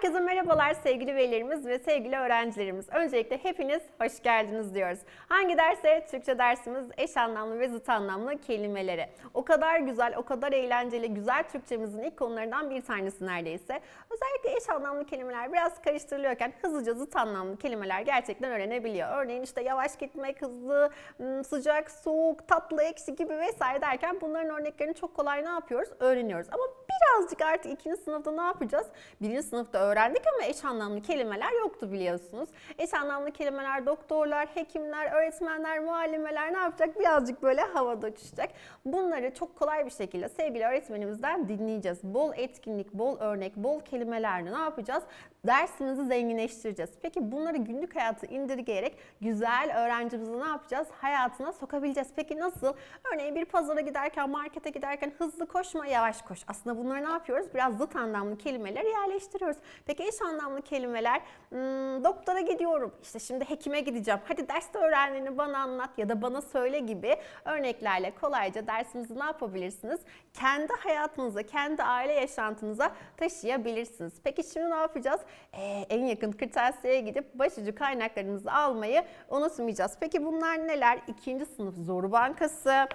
Herkese merhabalar sevgili velilerimiz ve sevgili öğrencilerimiz. Öncelikle hepiniz hoş geldiniz diyoruz. Hangi derse? Türkçe dersimiz eş anlamlı ve zıt anlamlı kelimeleri. O kadar güzel, o kadar eğlenceli, güzel Türkçemizin ilk konularından bir tanesi neredeyse. Özellikle eş anlamlı kelimeler biraz karıştırılıyorken hızlıca zıt anlamlı kelimeler gerçekten öğrenebiliyor. Örneğin işte yavaş gitmek, hızlı, sıcak, soğuk, tatlı, ekşi gibi vesaire derken bunların örneklerini çok kolay ne yapıyoruz? Öğreniyoruz. Ama birazcık artık ikinci sınıfta ne yapacağız? Birinci sınıfta öğrendik ama eş anlamlı kelimeler yoktu biliyorsunuz. Eş anlamlı kelimeler doktorlar, hekimler, öğretmenler, muallimeler ne yapacak? Birazcık böyle havada uçuşacak. Bunları çok kolay bir şekilde sevgili öğretmenimizden dinleyeceğiz. Bol etkinlik, bol örnek, bol kelimelerle ne yapacağız? Dersimizi zenginleştireceğiz. Peki bunları günlük hayatı indirgeyerek güzel öğrencimizi ne yapacağız? Hayatına sokabileceğiz. Peki nasıl? Örneğin bir pazara giderken, markete giderken hızlı koşma, yavaş koş. Aslında bunları ne yapıyoruz? Biraz zıt anlamlı kelimeleri yerleştiriyoruz. Peki eş anlamlı kelimeler, hmm, doktora gidiyorum, işte şimdi hekime gideceğim. Hadi derste öğrendiğini bana anlat ya da bana söyle gibi örneklerle kolayca dersimizi ne yapabilirsiniz? Kendi hayatınıza, kendi aile yaşantınıza taşıyabilirsiniz. Peki şimdi ne yapacağız? Ee, en yakın kırtasiyeye gidip başucu kaynaklarımızı almayı unutmayacağız. Peki bunlar neler? İkinci sınıf Zoru Bankası,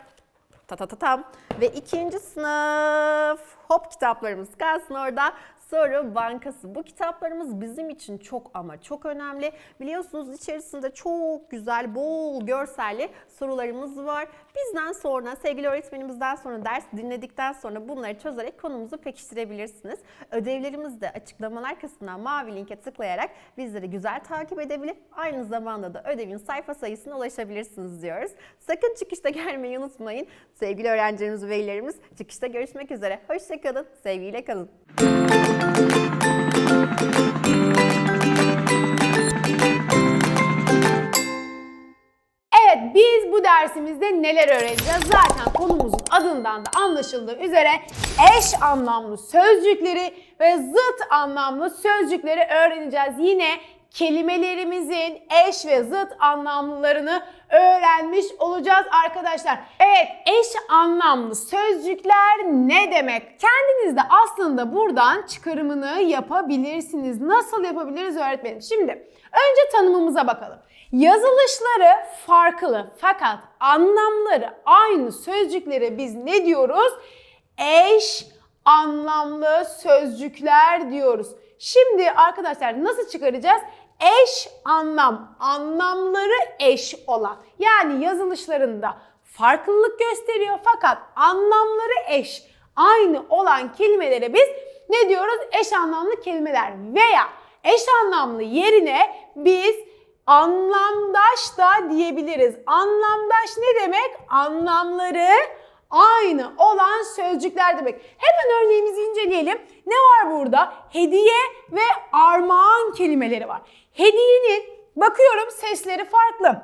ta ta ta tam ve ikinci sınıf hop kitaplarımız kalsın orada. Soru Bankası. Bu kitaplarımız bizim için çok ama çok önemli. Biliyorsunuz içerisinde çok güzel, bol görselli sorularımız var. Bizden sonra, sevgili öğretmenimizden sonra ders dinledikten sonra bunları çözerek konumuzu pekiştirebilirsiniz. Ödevlerimiz de açıklamalar kısmından mavi linke tıklayarak bizleri güzel takip edebilir. Aynı zamanda da ödevin sayfa sayısına ulaşabilirsiniz diyoruz. Sakın çıkışta gelmeyi unutmayın. Sevgili öğrencilerimiz ve velilerimiz çıkışta görüşmek üzere. Hoşçakalın, sevgiyle kalın. Evet biz bu dersimizde neler öğreneceğiz? Zaten konumuzun adından da anlaşıldığı üzere eş anlamlı sözcükleri ve zıt anlamlı sözcükleri öğreneceğiz. Yine kelimelerimizin eş ve zıt anlamlılarını öğrenmiş olacağız arkadaşlar. Evet eş anlamlı sözcükler ne demek? Kendiniz de aslında buradan çıkarımını yapabilirsiniz. Nasıl yapabiliriz öğretmenim? Şimdi önce tanımımıza bakalım. Yazılışları farklı fakat anlamları aynı sözcüklere biz ne diyoruz? Eş anlamlı sözcükler diyoruz. Şimdi arkadaşlar nasıl çıkaracağız? Eş anlam, anlamları eş olan. Yani yazılışlarında farklılık gösteriyor fakat anlamları eş, aynı olan kelimelere biz ne diyoruz? Eş anlamlı kelimeler veya eş anlamlı yerine biz anlamdaş da diyebiliriz. Anlamdaş ne demek? Anlamları aynı olan sözcükler demek. Hemen örneğimizi inceleyelim. Ne var burada? Hediye ve armağan kelimeleri var. Hediyenin bakıyorum sesleri farklı.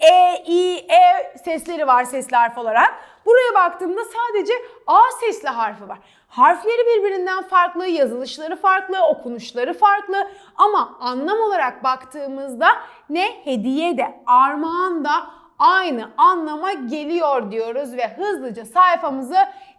E, I, E sesleri var sesli harf olarak. Buraya baktığımda sadece A sesli harfi var. Harfleri birbirinden farklı, yazılışları farklı, okunuşları farklı ama anlam olarak baktığımızda ne hediye de, armağan da aynı anlama geliyor diyoruz ve hızlıca sayfamızı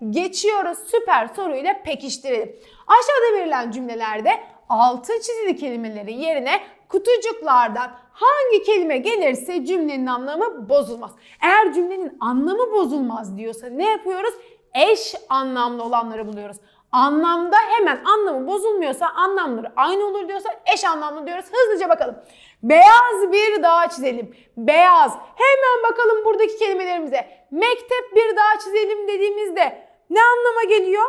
geçiyoruz. Süper soruyla pekiştirelim. Aşağıda verilen cümlelerde altı çizili kelimelerin yerine kutucuklardan hangi kelime gelirse cümlenin anlamı bozulmaz. Eğer cümlenin anlamı bozulmaz diyorsa ne yapıyoruz? Eş anlamlı olanları buluyoruz. Anlamda hemen anlamı bozulmuyorsa anlamları aynı olur diyorsa eş anlamlı diyoruz. Hızlıca bakalım. Beyaz bir dağ çizelim. Beyaz. Hemen bakalım buradaki kelimelerimize. Mektep bir dağ çizelim dediğimizde ne anlama geliyor?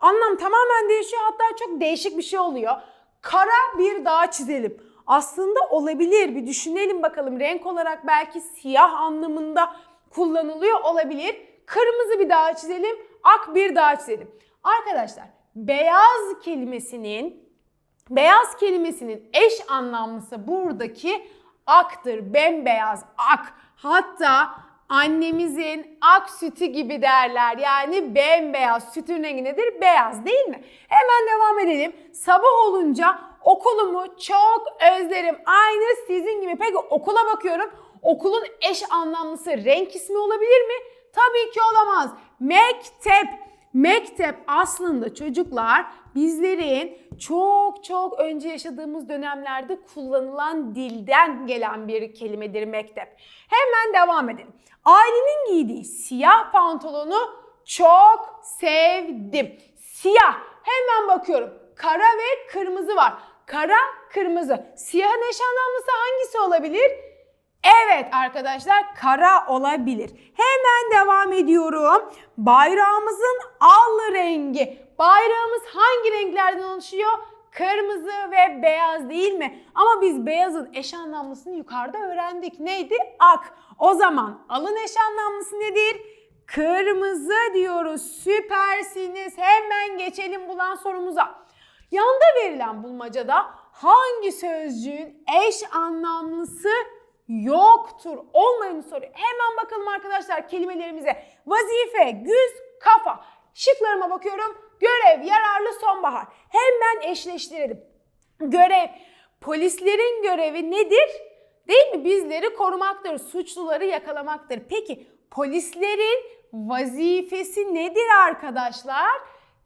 Anlam tamamen değişiyor. Hatta çok değişik bir şey oluyor. Kara bir dağ çizelim. Aslında olabilir. Bir düşünelim bakalım. Renk olarak belki siyah anlamında kullanılıyor olabilir. Kırmızı bir dağ çizelim. Ak bir dağ çizelim. Arkadaşlar beyaz kelimesinin beyaz kelimesinin eş anlamlısı buradaki aktır. Bembeyaz ak. Hatta annemizin ak sütü gibi derler. Yani bembeyaz. Sütün rengi nedir? Beyaz değil mi? Hemen devam edelim. Sabah olunca okulumu çok özlerim. Aynı sizin gibi. Peki okula bakıyorum. Okulun eş anlamlısı renk ismi olabilir mi? Tabii ki olamaz. Mektep. Mektep aslında çocuklar bizlerin çok çok önce yaşadığımız dönemlerde kullanılan dilden gelen bir kelimedir mektep. Hemen devam edelim. Ailenin giydiği siyah pantolonu çok sevdim. Siyah. Hemen bakıyorum. Kara ve kırmızı var. Kara, kırmızı. Siyahın eş anlamlısı hangisi olabilir? Evet arkadaşlar kara olabilir. Hemen devam ediyorum. Bayrağımızın al rengi. Bayrağımız hangi renklerden oluşuyor? Kırmızı ve beyaz değil mi? Ama biz beyazın eş anlamlısını yukarıda öğrendik. Neydi? Ak. O zaman alın eş anlamlısı nedir? Kırmızı diyoruz. Süpersiniz. Hemen geçelim bulan sorumuza. Yanda verilen bulmacada hangi sözcüğün eş anlamlısı yoktur? Olmayını soruyor. Hemen bakalım arkadaşlar kelimelerimize. Vazife, güz, kafa. Şıklarıma bakıyorum. Görev, yararlı, sonbahar. Hemen eşleştirelim. Görev. Polislerin görevi nedir? Değil mi? Bizleri korumaktır, suçluları yakalamaktır. Peki polislerin vazifesi nedir arkadaşlar?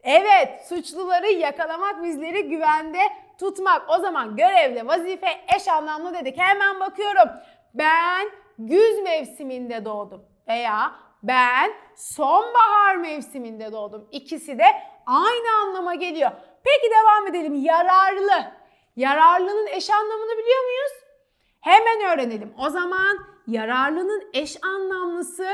Evet, suçluları yakalamak, bizleri güvende tutmak. O zaman görevle vazife eş anlamlı dedik. Hemen bakıyorum. Ben güz mevsiminde doğdum veya ben sonbahar mevsiminde doğdum. İkisi de aynı anlama geliyor. Peki devam edelim. Yararlı. Yararlının eş anlamını biliyor muyuz? Hemen öğrenelim. O zaman yararlının eş anlamlısı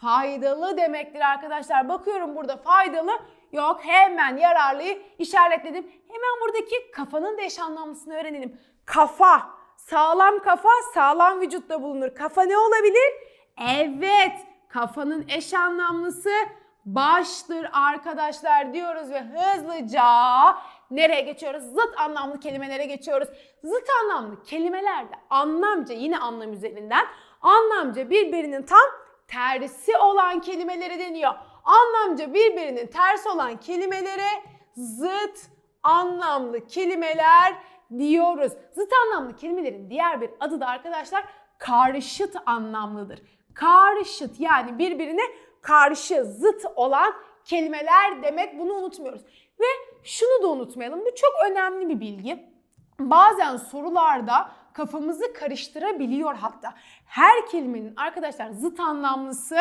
faydalı demektir arkadaşlar. Bakıyorum burada faydalı yok. Hemen yararlıyı işaretledim. Hemen buradaki kafanın da eş anlamlısını öğrenelim. Kafa, sağlam kafa sağlam vücutta bulunur. Kafa ne olabilir? Evet, kafanın eş anlamlısı baştır arkadaşlar diyoruz ve hızlıca nereye geçiyoruz? Zıt anlamlı kelimelere geçiyoruz. Zıt anlamlı kelimelerde anlamca yine anlam üzerinden anlamca birbirinin tam tersi olan kelimelere deniyor. Anlamca birbirinin tersi olan kelimelere zıt anlamlı kelimeler diyoruz. Zıt anlamlı kelimelerin diğer bir adı da arkadaşlar karşıt anlamlıdır. Karşıt yani birbirine karşı zıt olan kelimeler demek bunu unutmuyoruz. Ve şunu da unutmayalım bu çok önemli bir bilgi. Bazen sorularda kafamızı karıştırabiliyor hatta. Her kelimenin arkadaşlar zıt anlamlısı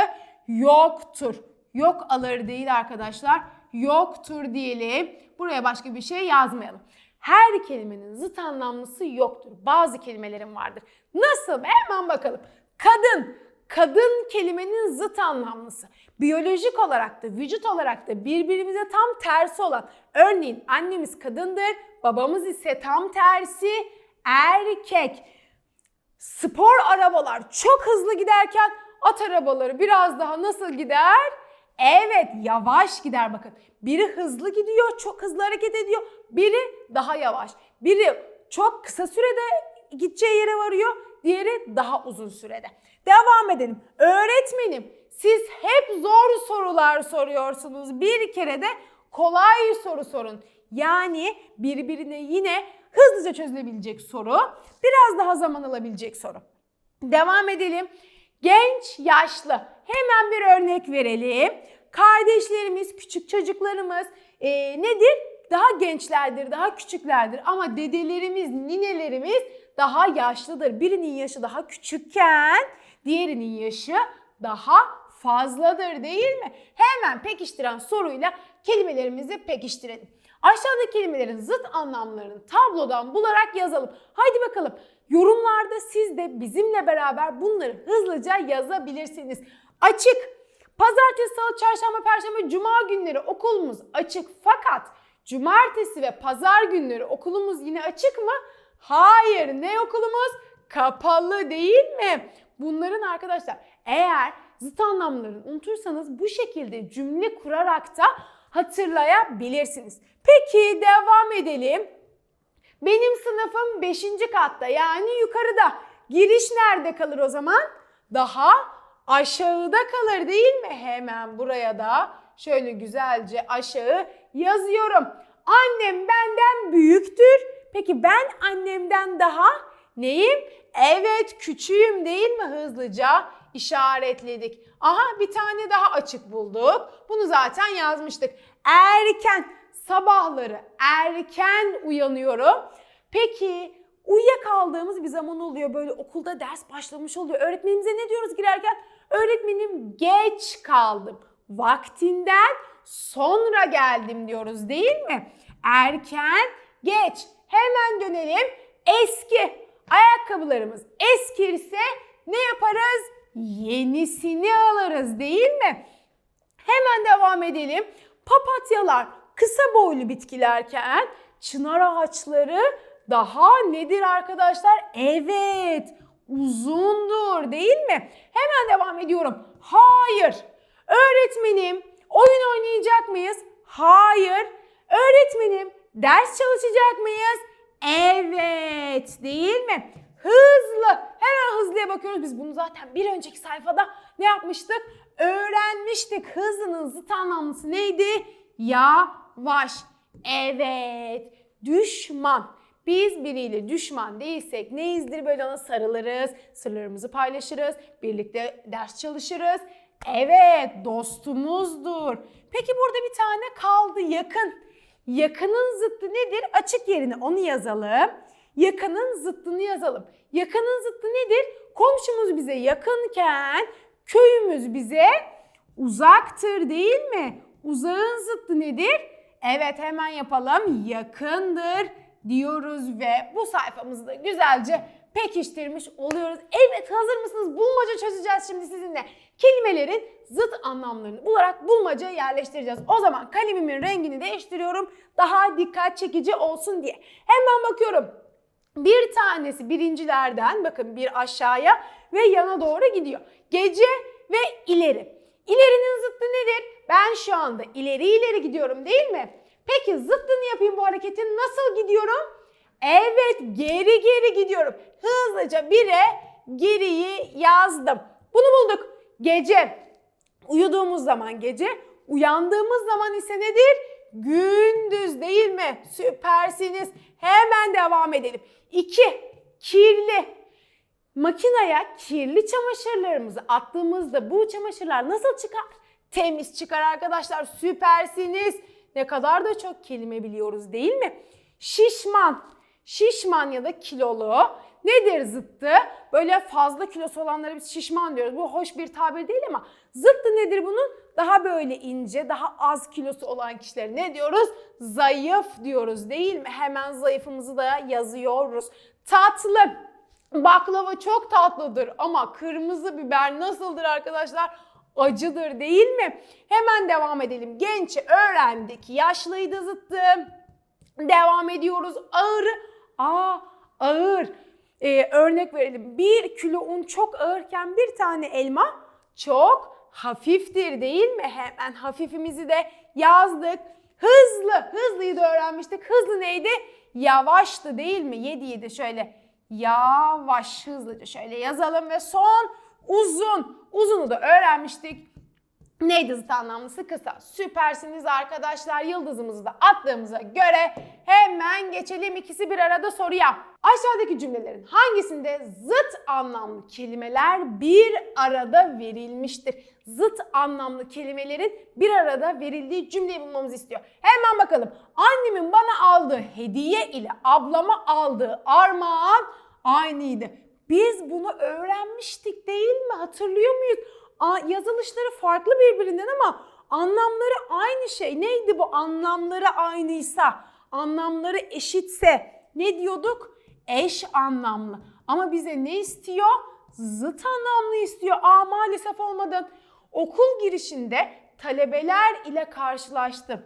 yoktur. Yok alır değil arkadaşlar. Yoktur diyelim. Buraya başka bir şey yazmayalım. Her kelimenin zıt anlamlısı yoktur. Bazı kelimelerin vardır. Nasıl? Hemen bakalım. Kadın. Kadın kelimenin zıt anlamlısı. Biyolojik olarak da vücut olarak da birbirimize tam tersi olan. Örneğin annemiz kadındır, babamız ise tam tersi erkek. Spor arabalar çok hızlı giderken at arabaları biraz daha nasıl gider? Evet yavaş gider bakın. Biri hızlı gidiyor, çok hızlı hareket ediyor. Biri daha yavaş. Biri çok kısa sürede gideceği yere varıyor. Diğeri daha uzun sürede. Devam edelim. Öğretmenim siz hep zor sorular soruyorsunuz. Bir kere de kolay soru sorun. Yani birbirine yine hızlıca çözülebilecek soru, biraz daha zaman alabilecek soru. Devam edelim. Genç, yaşlı. Hemen bir örnek verelim. Kardeşlerimiz, küçük çocuklarımız e, nedir? Daha gençlerdir, daha küçüklerdir. Ama dedelerimiz, ninelerimiz daha yaşlıdır. Birinin yaşı daha küçükken diğerinin yaşı daha fazladır değil mi? Hemen pekiştiren soruyla kelimelerimizi pekiştirelim. Aşağıdaki kelimelerin zıt anlamlarını tablodan bularak yazalım. Haydi bakalım. Yorumlarda siz de bizimle beraber bunları hızlıca yazabilirsiniz. Açık. Pazartesi, salı, çarşamba, perşembe, cuma günleri okulumuz açık fakat cumartesi ve pazar günleri okulumuz yine açık mı? Hayır. Ne okulumuz? Kapalı değil mi? Bunların arkadaşlar eğer zıt anlamlarını unutursanız bu şekilde cümle kurarak da hatırlayabilirsiniz. Peki devam edelim. Benim sınıfım 5. katta yani yukarıda. Giriş nerede kalır o zaman? Daha aşağıda kalır değil mi? Hemen buraya da şöyle güzelce aşağı yazıyorum. Annem benden büyüktür. Peki ben annemden daha neyim? Evet küçüğüm değil mi hızlıca işaretledik. Aha bir tane daha açık bulduk. Bunu zaten yazmıştık. Erken sabahları erken uyanıyorum. Peki uyuyakaldığımız bir zaman oluyor böyle okulda ders başlamış oluyor. Öğretmenimize ne diyoruz girerken? Öğretmenim geç kaldım. Vaktinden sonra geldim diyoruz değil mi? Erken, geç. Hemen dönelim. Eski. Ayakkabılarımız eskirse ne yaparız? Yenisini alırız değil mi? Hemen devam edelim. Papatyalar kısa boylu bitkilerken çınar ağaçları daha nedir arkadaşlar? Evet, uzundur değil mi? Hemen devam ediyorum. Hayır. Öğretmenim, oyun oynayacak mıyız? Hayır. Öğretmenim, ders çalışacak mıyız? Evet, değil mi? Hızlı. Hemen hızlıya bakıyoruz. Biz bunu zaten bir önceki sayfada ne yapmıştık? Öğrenmiştik. Hızlının zıt anlamlısı neydi? Yavaş. Evet. Düşman. Biz biriyle düşman değilsek neyizdir böyle ona sarılırız, sırlarımızı paylaşırız, birlikte ders çalışırız. Evet, dostumuzdur. Peki burada bir tane kaldı yakın. Yakının zıttı nedir? Açık yerine onu yazalım. Yakının zıttını yazalım. Yakının zıttı nedir? Komşumuz bize yakınken köyümüz bize uzaktır değil mi? Uzağın zıttı nedir? Evet hemen yapalım. Yakındır diyoruz ve bu sayfamızı da güzelce pekiştirmiş oluyoruz. Evet hazır mısınız? Bulmaca çözeceğiz şimdi sizinle. Kelimelerin zıt anlamlarını bularak bulmaca yerleştireceğiz. O zaman kalemimin rengini değiştiriyorum. Daha dikkat çekici olsun diye. Hemen bakıyorum. Bir tanesi birincilerden bakın bir aşağıya ve yana doğru gidiyor. Gece ve ileri. İlerinin zıttı nedir? Ben şu anda ileri ileri gidiyorum değil mi? Peki zıttını yapayım bu hareketin nasıl gidiyorum? Evet geri geri gidiyorum. Hızlıca bire geriyi yazdım. Bunu bulduk. Gece. Uyuduğumuz zaman gece. Uyandığımız zaman ise nedir? Gündüz değil mi? Süpersiniz. Hemen devam edelim. 2. Kirli. Makineye kirli çamaşırlarımızı attığımızda bu çamaşırlar nasıl çıkar? Temiz çıkar arkadaşlar. Süpersiniz. Ne kadar da çok kelime biliyoruz değil mi? Şişman. Şişman ya da kilolu. Nedir zıttı? Böyle fazla kilosu olanlara biz şişman diyoruz. Bu hoş bir tabir değil ama zıttı nedir bunun? Daha böyle ince, daha az kilosu olan kişilere ne diyoruz? Zayıf diyoruz değil mi? Hemen zayıfımızı da yazıyoruz. Tatlı. Baklava çok tatlıdır ama kırmızı biber nasıldır arkadaşlar? Acıdır değil mi? Hemen devam edelim. Genç öğrendik. Yaşlıydı zıttı. Devam ediyoruz. Ağır. Aa ağır. Ee, örnek verelim. Bir kilo un çok ağırken bir tane elma çok hafiftir değil mi? Hemen hafifimizi de yazdık. Hızlı. Hızlıyı da öğrenmiştik. Hızlı neydi? Yavaştı değil mi? 7 7 şöyle yavaş hızlıca şöyle yazalım ve son uzun. Uzunu da öğrenmiştik. Neydi zıt anlamlısı kısa. Süpersiniz arkadaşlar. Yıldızımızı da attığımıza göre hemen geçelim ikisi bir arada soruya. Aşağıdaki cümlelerin hangisinde zıt anlamlı kelimeler bir arada verilmiştir? Zıt anlamlı kelimelerin bir arada verildiği cümleyi bulmamızı istiyor. Hemen bakalım. Annemin bana aldığı hediye ile ablama aldığı armağan aynıydı. Biz bunu öğrenmiştik değil mi? Hatırlıyor muyuz? Yazılışları farklı birbirinden ama anlamları aynı şey. Neydi bu anlamları aynıysa, anlamları eşitse ne diyorduk? Eş anlamlı. Ama bize ne istiyor? Zıt anlamlı istiyor. Aa maalesef olmadı. Okul girişinde talebeler ile karşılaştım.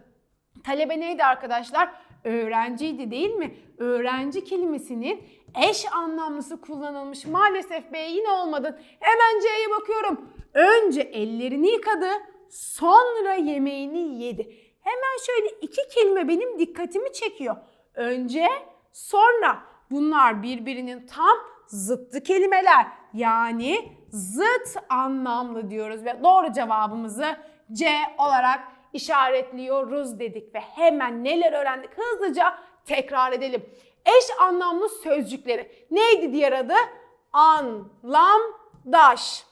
Talebe neydi arkadaşlar? Öğrenciydi değil mi? Öğrenci kelimesinin eş anlamlısı kullanılmış. Maalesef B yine olmadı. Hemen C'ye bakıyorum. Önce ellerini yıkadı, sonra yemeğini yedi. Hemen şöyle iki kelime benim dikkatimi çekiyor. Önce, sonra. Bunlar birbirinin tam zıttı kelimeler. Yani zıt anlamlı diyoruz ve doğru cevabımızı C olarak işaretliyoruz dedik ve hemen neler öğrendik hızlıca tekrar edelim. Eş anlamlı sözcükleri. Neydi diğer adı? Anlamdaş.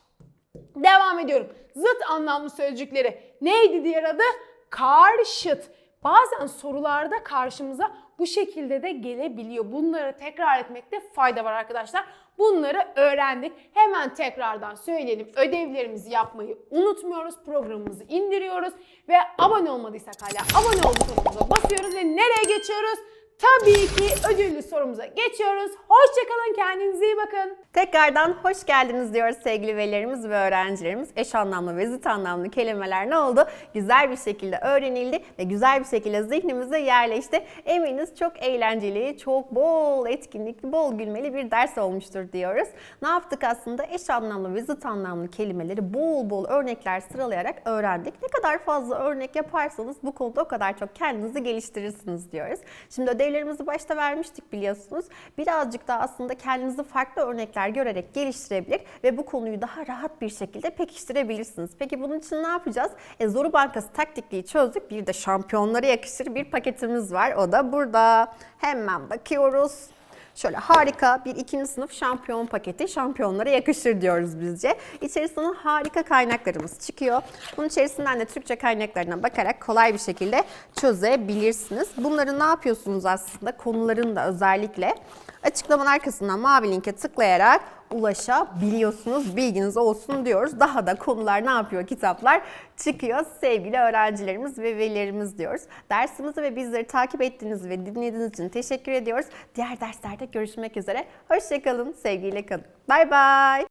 Devam ediyorum. Zıt anlamlı sözcükleri. Neydi diğer adı? Karşıt. bazen sorularda karşımıza bu şekilde de gelebiliyor. Bunları tekrar etmekte fayda var arkadaşlar. Bunları öğrendik. Hemen tekrardan söyleyelim. Ödevlerimizi yapmayı unutmuyoruz. Programımızı indiriyoruz ve abone olmadıysak hala abone ol butonumuza basıyoruz ve nereye geçiyoruz? Tabii ki ödüllü sorumuza geçiyoruz. Hoşçakalın, kendinize iyi bakın. Tekrardan hoş geldiniz diyoruz sevgili velilerimiz ve öğrencilerimiz. Eş anlamlı ve zıt anlamlı kelimeler ne oldu? Güzel bir şekilde öğrenildi ve güzel bir şekilde zihnimize yerleşti. Eminiz çok eğlenceli, çok bol etkinlikli, bol gülmeli bir ders olmuştur diyoruz. Ne yaptık aslında? Eş anlamlı ve zıt anlamlı kelimeleri bol bol örnekler sıralayarak öğrendik. Ne kadar fazla örnek yaparsanız bu konuda o kadar çok kendinizi geliştirirsiniz diyoruz. Şimdi ödevlerimizi başta vermiştik biliyorsunuz. Birazcık daha aslında kendinizi farklı örnekler görerek geliştirebilir ve bu konuyu daha rahat bir şekilde pekiştirebilirsiniz. Peki bunun için ne yapacağız? E, Zoru Bankası taktikliği çözdük. Bir de şampiyonlara yakışır bir paketimiz var. O da burada. Hemen bakıyoruz. Şöyle harika bir ikinci sınıf şampiyon paketi. Şampiyonlara yakışır diyoruz bizce. İçerisinden harika kaynaklarımız çıkıyor. Bunun içerisinden de Türkçe kaynaklarına bakarak kolay bir şekilde çözebilirsiniz. Bunları ne yapıyorsunuz aslında? Konuların da özellikle açıklamanın arkasından mavi linke tıklayarak ulaşabiliyorsunuz. Bilginiz olsun diyoruz. Daha da konular ne yapıyor kitaplar çıkıyor sevgili öğrencilerimiz ve velilerimiz diyoruz. Dersimizi ve bizleri takip ettiğiniz ve dinlediğiniz için teşekkür ediyoruz. Diğer derslerde görüşmek üzere. Hoşçakalın, sevgiyle kalın. Bay bay.